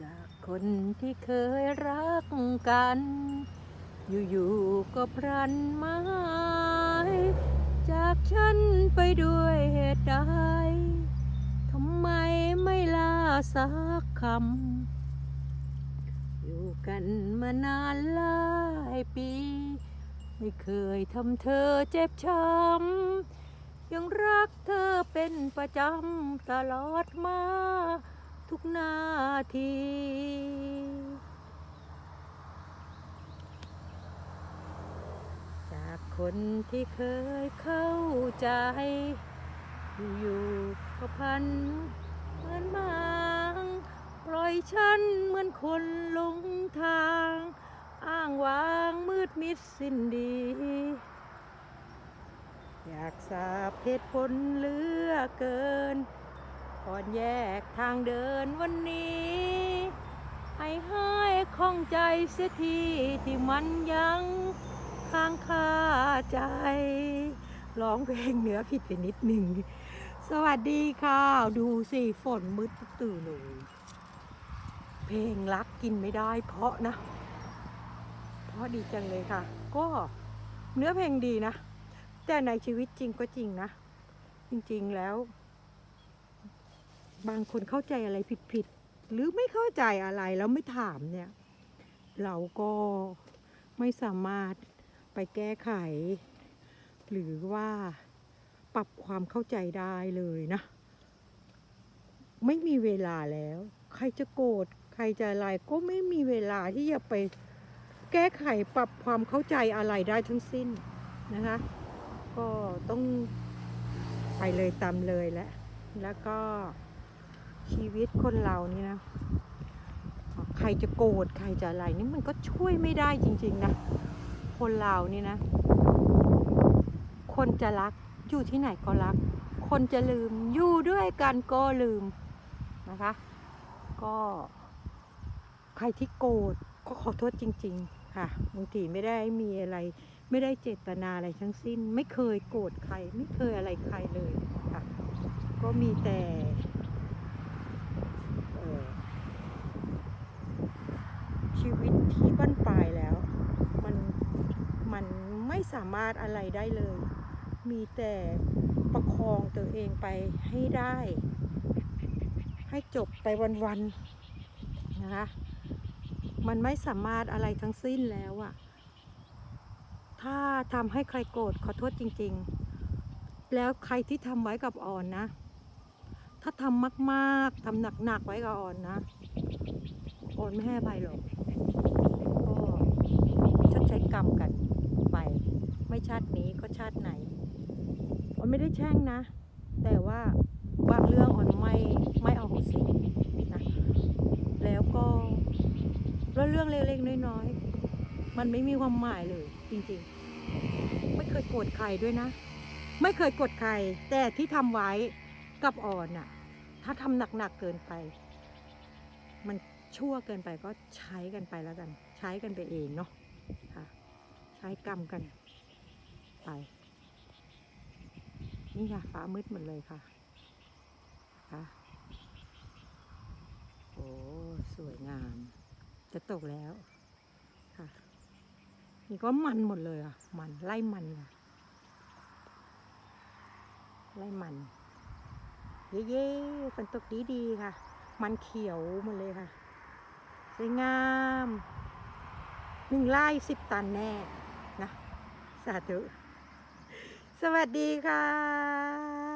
จากคนที่เคยรักกัน อยู่ๆก็พลันไม้จากฉันไปด้วยเหตุใดทำไมไม่ลาสักคำ อยู่กันมานานหลายปี ไม่เคยทำเธอเจ็บช้ำยังรักเธอเป็นประจำตลอดมา ทุกนาที จากคนที่เคยเข้าใจ อยู่ๆก็พันเหมือนมางปล่อยฉันเหมือนคนหลงทาง อ้างว้างมืดมิดสิ้นดี อยากทราบเหตุผลเหลือเกิน ก่อนแยกทางเดินวันนี้ ให้หายข้องใจเสียทีที่มันยังค้างคาใจ ร้องเพลงเหนือผิดไปนิดหนึ่ง สวัสดีค่ะ ดูสิ ฝนมืดตื่นเลยเพลงรักกินไม่ได้เพราะนะ เพราะดีจังเลยค่ะ ก็เนื้อเพลงดีนะ แต่ในชีวิตจริงก็จริงนะ จริงๆแล้ว บางคนเข้าใจอะไรผิดๆหรือไม่เข้าใจอะไรแล้วไม่ถามเนี่ย เราก็ไม่สามารถไปแก้ไข หรือว่าปรับความเข้าใจได้เลยนะ ไม่มีเวลาแล้ว ใครจะโกรธใครจะอะไรก็ไม่มีเวลาที่จะไปแก้ไขปรับความเข้าใจอะไรได้ทั้งสิ้นนะคะ ก็ต้องไปเลยตามเลยแหละแล้วก็ ชีวิตคนเรานี่นะ ใครจะโกรธใครจะอะไรนี่มันก็ช่วยไม่ได้จริง ๆ นะ คนเรานี่นะ คนจะรักอยู่ที่ไหนก็รัก คนจะลืมอยู่ด้วยกันก็ลืมนะคะ ก็ใครที่โกรธก็ขอโทษจริง ๆ ค่ะบางทีไม่ได้มีอะไร ไม่ได้เจตนาอะไรทั้งสิ้น ไม่เคยโกรธใคร ไม่เคยอะไรใครเลยค่ะ ก็มีแต่เอ่อ ชีวิตที่บั้นปลายแล้ว มันมันไม่สามารถอะไรได้เลย มีแต่ประคองตัวเองไปให้ได้ ให้จบไปวันๆนะคะมันไม่สามารถอะไรทั้งสิ้นแล้วอะถ้าทำให้ใครโกรธขอโทษจริง ๆ แล้วใครที่ทำไว้กับอ่อนนะ ถ้าทำมากๆทำหนักๆไว้กับอ่อนนะอ่อนไม่ให้อภัยหรอก กรรมกันไป ไม่ชาตินี้ก็ชาติไหนออนไม่ได้แช่งนะ แต่ว่าบางเรื่องอ่อนไม่ไม่เอาโหสินะแล้วก็แล้วเรื่องเล็กๆน้อยๆมันไม่มีความหมายเลยจริงๆ ไม่เคยโกรธใครด้วยนะ ไม่เคยโกรธใคร แต่ที่ทำไว้กับอ่อนน่ะถ้าทำหนักๆเกินไป มันชั่วเกินไปก็ใช้กันไปแล้วกัน ใช้กันไปเองเนาะค่ะ ช้กรรมกัน ไป นี่ค่ะ ฟ้ามืดหมดเลยค่ะค่ะโอ้สวยงาม จะตกแล้วค่ะ นี่ก็มันหมดเลยอะ มันไล่มันค่ะไล่มัน เย่ๆฝนตกดีดีๆค่ะ มันเขียวหมดเลยค่ะ สวยงามหนึ่งไร่สิบตันแน่ สาธุ สวัสดีค่ะ